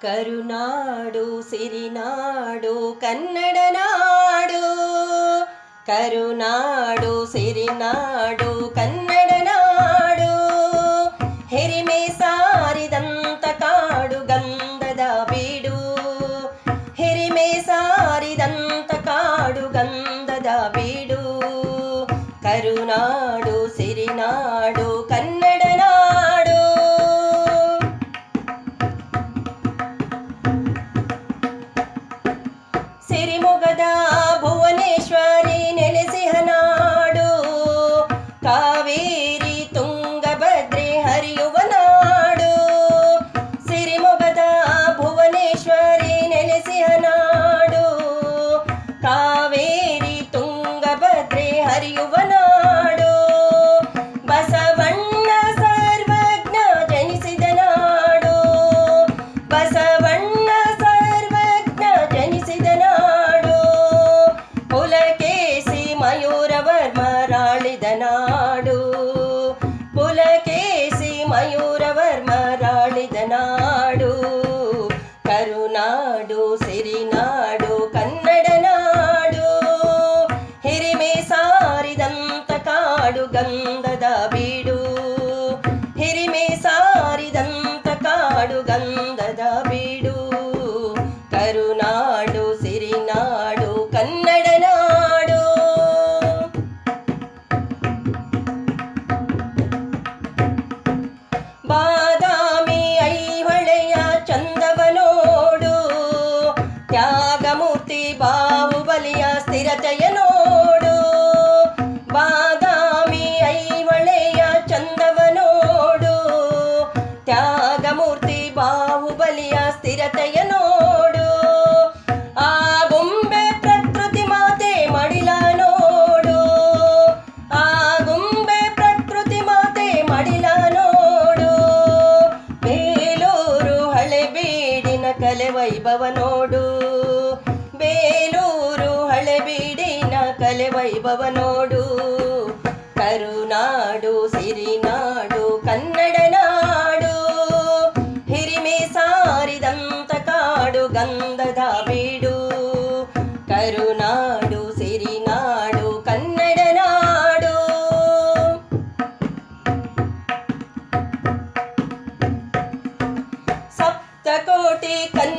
ಕರುನಾಡು ಸಿರಿನಾಡು ಕನ್ನಡ ನಾಡು ಕರುನಾಡು ಸಿರಿನಾಡು ಕನ್ನಡ ನಾಡು ಹೆರಿಮೆ ಸಾರಿದಂತ ಕಾಡು ಗಂಧದ ಬೀಡು ಹೆರಿಮೆ ಸಾರಿದಂತ ಕಾಡು ಗಂಧದ ಬೀಡು ಕರುನಾಡು ಹರಿಯುವ ನಾಡು ಬಸವಣ್ಣ ಸರ್ವಜ್ಞ ಜನಿಸಿದ ನಾಡು. ಬಸವಣ್ಣ ಸರ್ವಜ್ಞ ಜನಿಸಿದ ನಾಡು. ಪುಲಕೇಸಿ ಮಯೂರವರ್ಮರಾಳಿದ ನಾಡು. ಪುಲಕೇಸಿ ಮಯೂರವರ್ಮರಾಳಿದ ನಾಡು. ಕರುನಾಡು ಕಾಡು ಕಲೆ ವೈಭವ ನೋಡು ಕರುನಾಡು ಸಿರಿನಾಡು ಕನ್ನಡ ನಾಡು ಹಿರಿಮೆ ಸಾರಿದಂತ ಕಾಡು ಗಂಧದ ಬೀಡು ಕರುನಾಡು ಸಿರಿನಾಡು ಕನ್ನಡ ನಾಡು ಸಪ್ತಕೋಟಿ ಕನ್ನಡಿಗರು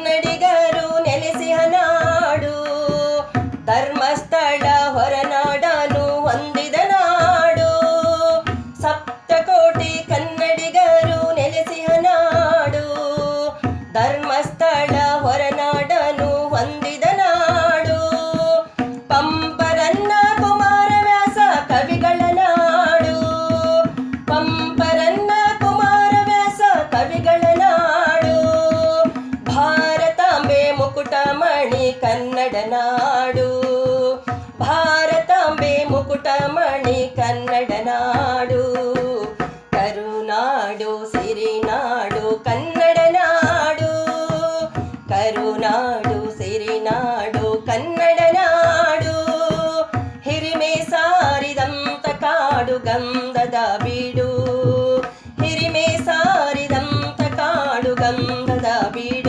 కన్నడ నాడు కరునాడు సిరినాడు కన్నడ నాಡು ಹಿರಿಮೆ ಸಾರಿದಂತ ಕಾಡು ಗಂಧದ ಬೀಡು ಹಿರಿಮೆ ಸಾರಿದಂತ ಕಾಡು ಗಂಧದ ಬೀಡು